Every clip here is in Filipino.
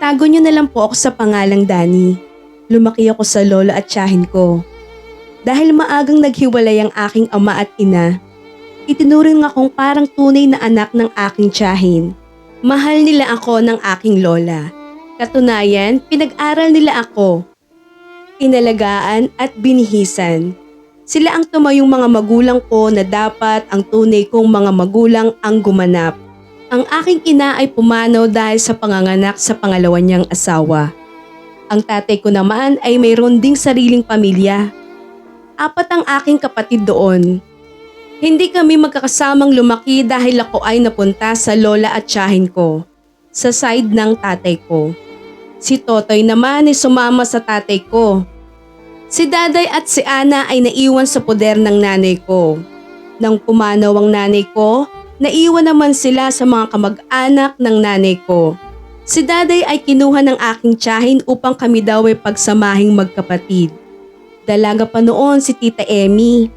Itago niyo na lang po ako sa pangalang Dani. Lumaki ako sa lolo at tiyahin ko. Dahil maagang naghiwalay ang aking ama at ina, itinuring akong parang tunay na anak ng aking tiyahin. Mahal nila ako ng aking lola. Katunayan, pinag-aral nila ako. Inalagaan at binihisan. Sila ang tumayong mga magulang ko na dapat ang tunay kong mga magulang ang gumanap. Ang aking ina ay pumanaw dahil sa panganganak sa pangalawa niyang asawa. Ang tatay ko naman ay mayroon ding sariling pamilya. Apat ang aking kapatid doon. Hindi kami magkakasamang lumaki dahil ako ay napunta sa lola at tiyahin ko, sa side ng tatay ko. Si Totoy naman ay sumama sa tatay ko. Si Daday at si Ana ay naiwan sa poder ng nanay ko. Nang pumanaw ang nanay ko, naiwan naman sila sa mga kamag-anak ng nanay ko. Si Daday ay kinuha ng aking tiyahin upang kami daw ay pagsamahing magkapatid. Dalaga pa noon si Tita Emmy.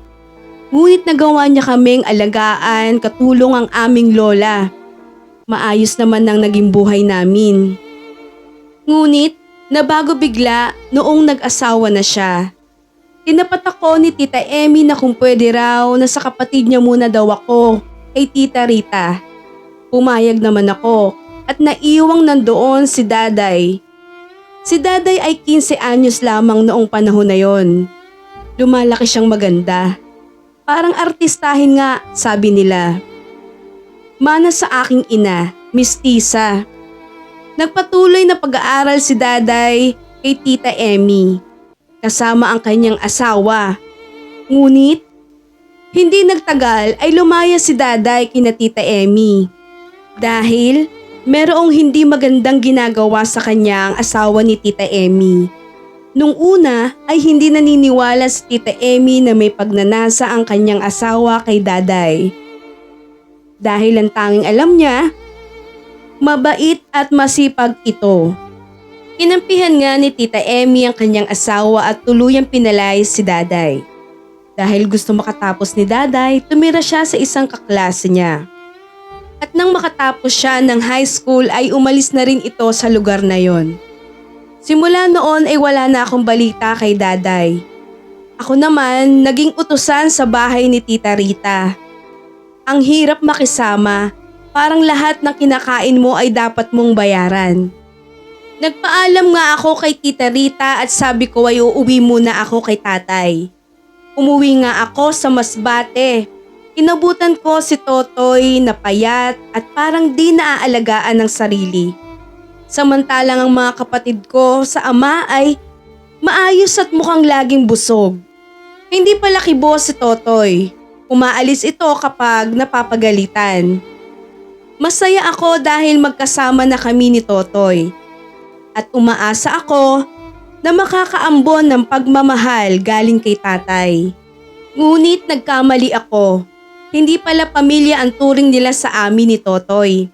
Ngunit nagawa niya kaming alagaan katulong ang aming lola. Maayos naman ang naging buhay namin. Ngunit nabago bigla noong nag-asawa na siya. Tinapat ako ni Tita Emmy na kung pwede raw na sa kapatid niya muna daw ako kay Tita Rita. Pumayag naman ako at naiwang nandoon si Daday. Si Daday ay 15 anyos lamang noong panahon na yon. Lumalaki siyang maganda. Parang artistahin nga, sabi nila. Mana sa aking ina, Miss Tisa. Nagpatuloy na pag-aaral si Daday kay Tita Emmy kasama ang kanyang asawa. Ngunit, hindi nagtagal ay lumaya si Daday kina Tita Emmy. Dahil merong hindi magandang ginagawa sa kanya ang asawa ni Tita Emmy. Nung una ay hindi naniniwala si Tita Emmy na may pagnanasa ang kanyang asawa kay Daday. Dahil ang tanging alam niya, mabait at masipag ito. Kinampihan nga ni Tita Emmy ang kanyang asawa at tuluyang pinalay si Daday. Dahil gusto makatapos ni Daday, tumira siya sa isang kaklase niya. At nang makatapos siya ng high school ay umalis na rin ito sa lugar na yon. Simula noon ay wala na akong balita kay Daday. Ako naman naging utusan sa bahay ni Tita Rita. Ang hirap makisama, parang lahat ng kinakain mo ay dapat mong bayaran. Nagpaalam nga ako kay Tita Rita at sabi ko ay uuwi muna ako kay tatay. Umuwi nga ako sa Masbate. Inabutan ko si Totoy na payat at parang di naaalagaan ng sarili. Samantalang ang mga kapatid ko sa ama ay maayos at mukhang laging busog. Hindi pala kibo si Totoy. Umaalis ito kapag napapagalitan. Masaya ako dahil magkasama na kami ni Totoy. At umaasa ako na makakaambon ng pagmamahal galing kay tatay. Ngunit nagkamali ako. Hindi pala pamilya ang turing nila sa amin ni Totoy.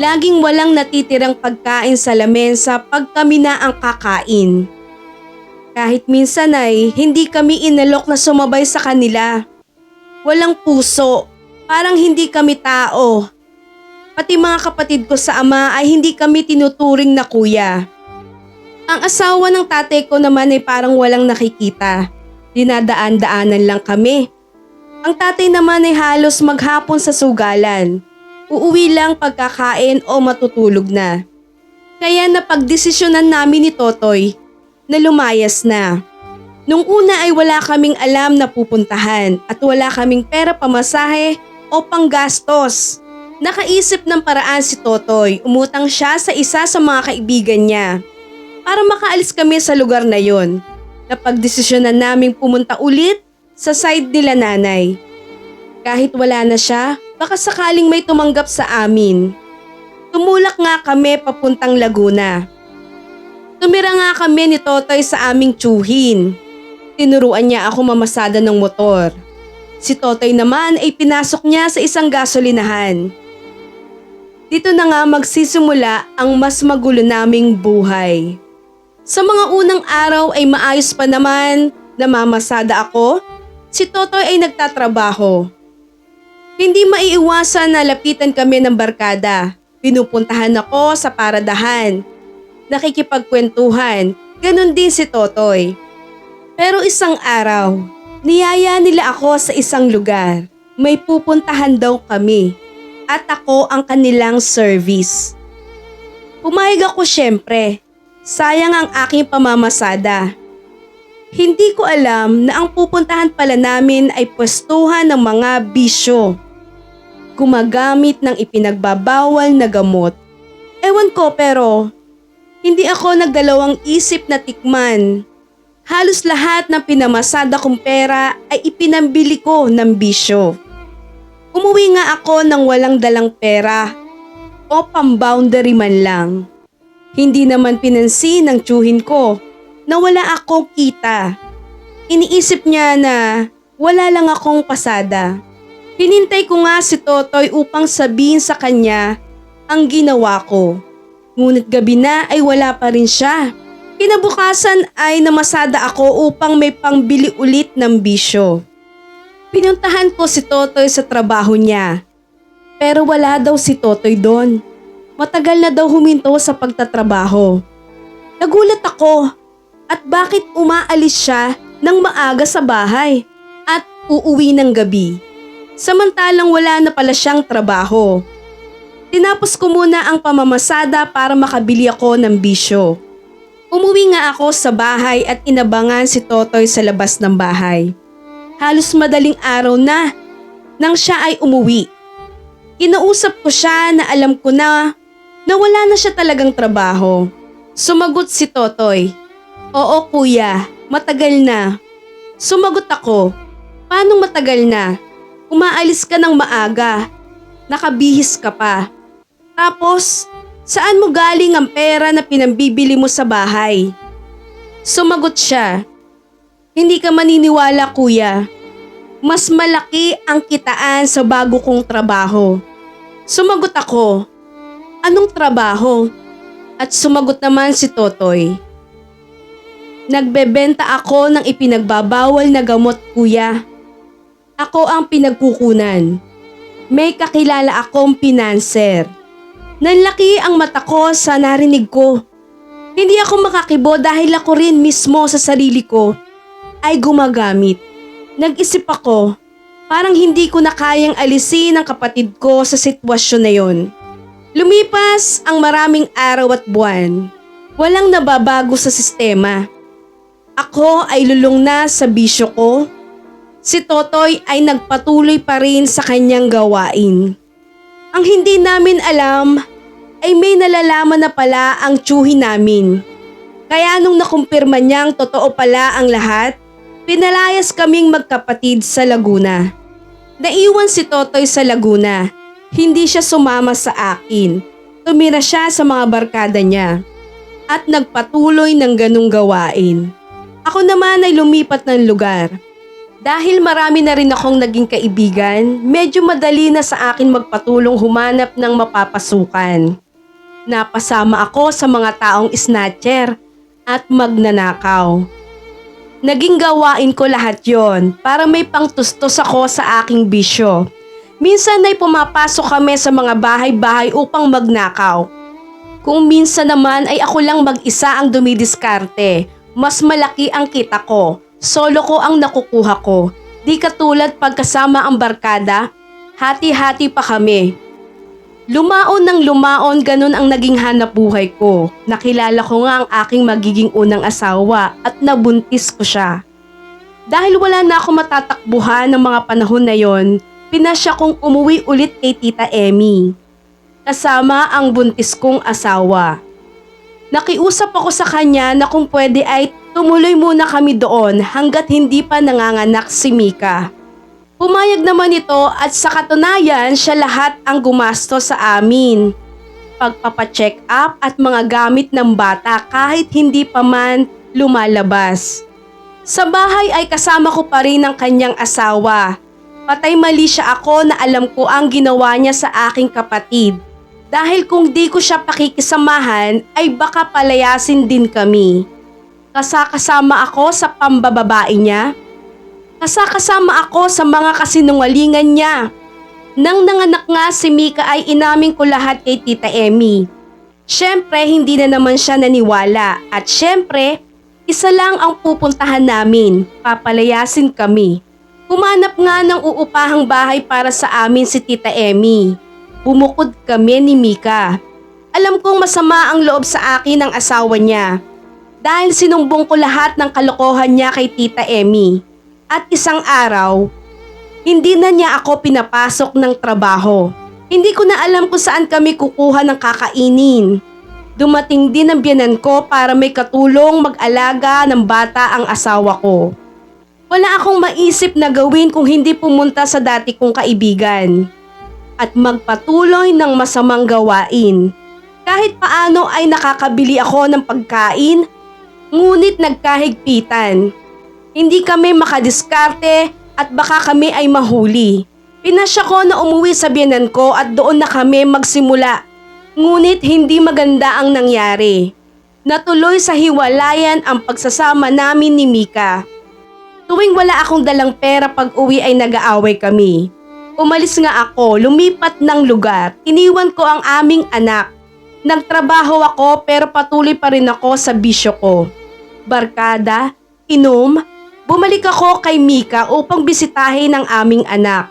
Laging walang natitirang pagkain sa lamesa pag kami na ang kakain. Kahit minsan ay hindi kami inalok na sumabay sa kanila. Walang puso, parang hindi kami tao. Pati mga kapatid ko sa ama ay hindi kami tinuturing na kuya. Ang asawa ng tatay ko naman ay parang walang nakikita. Dinadaan-daanan lang kami. Ang tatay naman ay halos maghapon sa sugalan. Uuwi lang pagkakain o matutulog na. Kaya napagdesisyonan namin ni Totoy na lumayas na. Nung una ay wala kaming alam na pupuntahan at wala kaming pera pamasahe o panggastos. Nakaisip ng paraan si Totoy, umutang siya sa isa sa mga kaibigan niya. Para makaalis kami sa lugar na yon. Napagdesisyonan naming pumunta ulit sa side nila nanay. Kahit wala na siya, baka sakaling may tumanggap sa amin. Tumulak nga kami papuntang Laguna. Tumira nga kami ni Totoy sa aming tsuhin. Tinuruan niya ako mamasada ng motor. Si Totoy naman ay pinasok niya sa isang gasolinahan. Dito na nga magsisimula ang mas magulo naming buhay. Sa mga unang araw ay maayos pa naman, namamasada ako. Si Totoy ay nagtatrabaho. Hindi maiiwasan na lapitan kami ng barkada. Pinupuntahan ako sa paradahan. nakikipagkwentuhan. Ganon din si Totoy. Pero isang araw, niyaya nila ako sa isang lugar. May pupuntahan daw kami at ako ang kanilang service. Pumayag ako syempre. Sayang ang aking pamamasada. Hindi ko alam na ang pupuntahan pala namin ay pwestuhan ng mga bisyo. Gumagamit ng ipinagbabawal na gamot. Ewan ko pero hindi ako nagdalawang isip na tikman. Halos lahat ng pinamasada kong pera ay ipinambili ko ng bisyo. Umuwi nga ako ng walang dalang pera o pang-boundary man lang. Hindi naman pinansin ng tsuhin ko na wala akong kita. Iniisip niya na wala lang akong pasada. Hinintay ko nga si Totoy upang sabihin sa kanya ang ginawa ko. Ngunit gabi na ay wala pa rin siya. Kinabukasan ay namasada ako upang may pangbili ulit ng bisyo. Pinuntahan ko si Totoy sa trabaho niya. Pero wala daw si Totoy doon. Matagal na daw huminto sa pagtatrabaho. Nagulat ako at bakit umaalis siya ng maaga sa bahay at uuwi ng gabi. Samantalang wala na pala siyang trabaho. Tinapos ko muna ang pamamasada para makabili ako ng bisyo. Umuwi nga ako sa bahay at inabangan si Totoy sa labas ng bahay. Halos madaling araw na nang siya ay umuwi. Kinausap ko siya na alam ko na na wala na siya talagang trabaho. Sumagot si Totoy. Oo kuya, matagal na. Sumagot ako. Paano matagal na? Umaalis ka ng maaga. Nakabihis ka pa. Tapos, saan mo galing ang pera na pinambibili mo sa bahay? Sumagot siya. Hindi ka maniniwala kuya. Mas malaki ang kitaan sa bago kong trabaho. Sumagot ako. Anong trabaho? At sumagot naman si Totoy. Nagbebenta ako ng ipinagbabawal na gamot kuya. Ako ang pinagkukunan. May kakilala akong pinanser. Nanlaki ang mata ko sa narinig ko. Hindi ako makakibo dahil ako rin mismo sa sarili ko ay gumagamit. Nag-isip ako, parang hindi ko na kayang alisin ang kapatid ko sa sitwasyon na yon. Lumipas ang maraming araw at buwan. Walang nababago sa sistema. Ako ay lulong na sa bisyo ko. Si Totoy ay nagpatuloy pa rin sa kanyang gawain. Ang hindi namin alam ay may nalalaman na pala ang tsuhi namin. Kaya nung nakumpirma niyang totoo pala ang lahat, pinalayas kaming magkapatid sa Laguna. Naiwan si Totoy sa Laguna. Hindi siya sumama sa akin. Tumira siya sa mga barkada niya. At nagpatuloy ng ganong gawain. Ako naman ay lumipat ng lugar. Dahil marami na rin akong naging kaibigan, medyo madali na sa akin magpatulong humanap ng mapapasukan. Napasama ako sa mga taong snatcher at magnanakaw. Naging gawain ko lahat yon para may pangtustos ako sa aking bisyo. Minsan ay pumapasok kami sa mga bahay-bahay upang magnakaw. Kung minsan naman ay ako lang mag-isa ang dumidiskarte, mas malaki ang kita ko. Solo ko ang nakukuha ko. Di katulad pagkasama ang barkada, hati-hati pa kami. Lumaon ng lumaon ganun ang naging hanap buhay ko. Nakilala ko nga ang aking magiging unang asawa at nabuntis ko siya. Dahil wala na ako matatakbuhan ng mga panahon na yon, pinasya kong umuwi ulit kay Tita Emmy. Kasama ang buntis kong asawa. Nakiusap ako sa kanya na kung pwede ay tumuloy muna kami doon hanggat hindi pa nanganganak si Mika. Pumayag naman ito at sa katunayan siya lahat ang gumasto sa amin. Pagpapacheck up at mga gamit ng bata kahit hindi pa man lumalabas. Sa bahay ay kasama ko pa rin ang kanyang asawa. Patay mali siya ako na alam ko ang ginawa niya sa aking kapatid. Dahil kung di ko siya pakikisamahan ay baka palayasin din kami. Kasakasama ako sa pambababae niya. Kasakasama ako sa mga kasinungalingan niya. Nang nanganak nga si Mika ay inamin ko lahat kay Tita Emmy. Siyempre, hindi na naman siya naniwala at siyempre, isa lang ang pupuntahan namin, papalayasin kami. Kumanap nga ng uupahang bahay para sa amin si Tita Emmy. Bumukod kami ni Mika. Alam kong masama ang loob sa akin ng asawa niya. Dahil sinumbong ko lahat ng kalokohan niya kay Tita Emmy. At isang araw, hindi na niya ako pinapasok ng trabaho. Hindi ko na alam kung saan kami kukuha ng kakainin. Dumating din ang biyanan ko para may katulong mag-alaga ng bata ang asawa ko. Wala akong maisip na gawin kung hindi pumunta sa dati kong kaibigan at magpatuloy ng masamang gawain. Kahit paano ay nakakabili ako ng pagkain, ngunit nagkahigpitan. Hindi kami makadiskarte at baka kami ay mahuli. Pinasya ko na umuwi sa biyanan ko at doon na kami magsimula. Ngunit hindi maganda ang nangyari. Natuloy sa hiwalayan ang pagsasama namin ni Mika. Tuwing wala akong dalang pera pag uwi ay nag-aaway kami. Umalis nga ako, lumipat ng lugar, iniwan ko ang aming anak. Nagtrabaho ako pero patuloy pa rin ako sa bisyo ko. Barkada, inom, bumalik ako kay Mika upang bisitahin ang aming anak.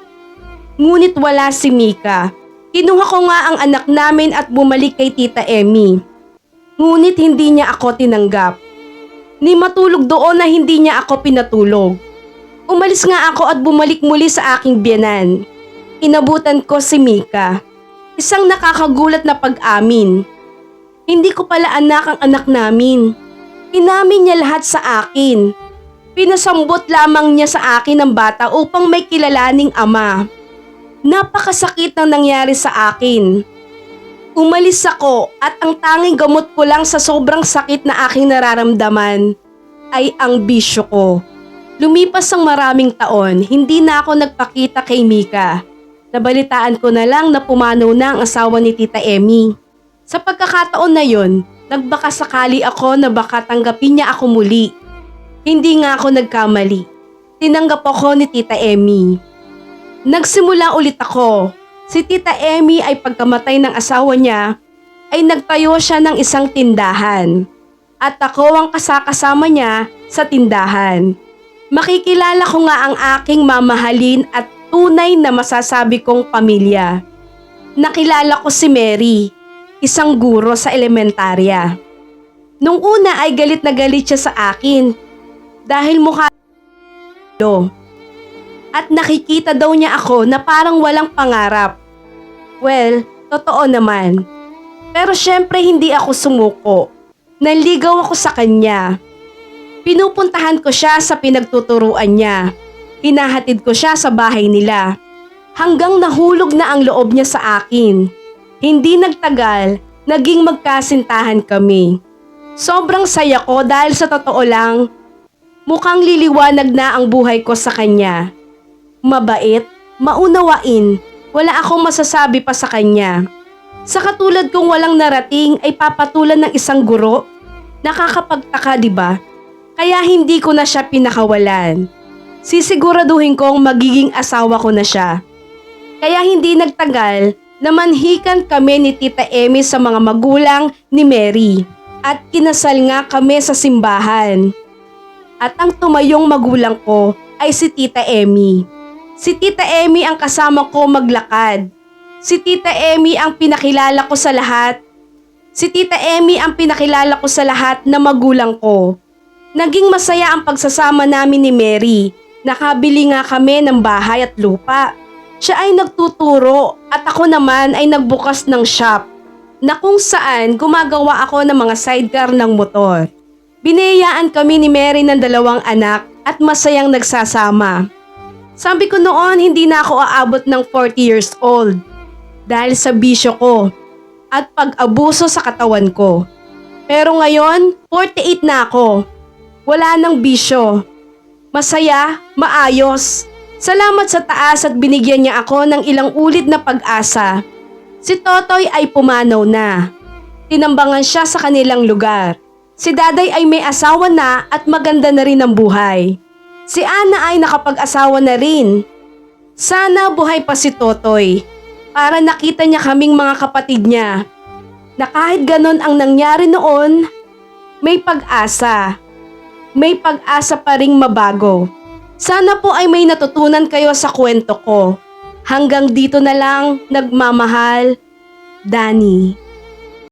Ngunit wala si Mika. Kinuha ko nga ang anak namin at bumalik kay Tita Emmy. Ngunit hindi niya ako tinanggap ni matulog doon na hindi niya ako pinatulog. Umalis nga ako at bumalik muli sa aking biyanan. Inabutan ko si Mika. Isang nakakagulat na pag-amin. Hindi ko pala anak ang anak namin. Inamin niya lahat sa akin. Pinasambot lamang niya sa akin ng bata upang may kilalaning ama. Napakasakit ng nangyari sa akin. Umalis ako at ang tanging gamot ko lang sa sobrang sakit na aking nararamdaman ay ang bisyo ko. Lumipas ang maraming taon, hindi na ako nagpakita kay Mika. Nabalitaan ko na lang na pumanaw na ang asawa ni Tita Emmy. Sa pagkakataon na yon, nagbaka sakali ako na baka tanggapin niya ako muli. Hindi nga ako nagkamali. Tinanggap ako ni Tita Emmy. Nagsimula ulit ako Si Tita Emmy ay pagkamatay ng asawa niya, ay nagtayo siya ng isang tindahan. At ako ang kasakasama niya sa tindahan. Makikilala ko nga ang aking mamahalin at tunay na masasabi kong pamilya. Nakilala ko si Mary, isang guro sa elementarya. Nung una ay galit na galit siya sa akin dahil mukha at nakikita daw niya ako na parang walang pangarap. Well, totoo naman. Pero syempre hindi ako sumuko. Naligaw ako sa kanya. Pinupuntahan ko siya sa pinagtuturuan niya. Hinahatid ko siya sa bahay nila. Hanggang nahulog na ang loob niya sa akin. Hindi nagtagal, naging magkasintahan kami. Sobrang saya ko dahil sa totoo lang, mukhang liliwanag na ang buhay ko sa kanya. Mabait, maunawain, wala akong masasabi pa sa kanya. Sa katulad kong walang narating ay papatulan ng isang guro, nakakapagtaka di ba? Kaya hindi ko na siya pinakawalan. Sisiguraduhin kong magiging asawa ko na siya. Kaya hindi nagtagal na manhikan kami ni Tita Emmy sa mga magulang ni Mary at kinasal nga kami sa simbahan. At ang tumayong magulang ko ay si Tita Emmy. Si Tita Emmy ang kasama ko maglakad. Si Tita Emmy ang pinakilala ko sa lahat. Si Tita Emmy ang pinakilala ko sa lahat na magulang ko. Naging masaya ang pagsasama namin ni Mary. Nakabili nga kami ng bahay at lupa. Siya ay nagtuturo at ako naman ay nagbukas ng shop na kung saan gumagawa ako ng mga sidecar ng motor. Binayaan kami ni Mary ng dalawang anak at masayang nagsasama. Sabi ko noon hindi na ako aabot ng 40 years old dahil sa bisyo ko at pag-abuso sa katawan ko. Pero ngayon, 48 na ako. Wala nang bisyo. Masaya, maayos. Salamat sa taas at binigyan niya ako ng ilang ulit na pag-asa. Si Totoy ay pumanaw na. Tinambangan siya sa kanilang lugar. Si Daday ay may asawa na at maganda na rin ang buhay. Si Ana ay nakapag-asawa na rin. Sana buhay pa si Totoy para nakita niya kaming mga kapatid niya. na kahit ganon ang nangyari noon, may pag-asa. May pag-asa pa ring mabago. Sana po ay may natutunan kayo sa kwento ko. Hanggang dito na lang, nagmamahal, Danny.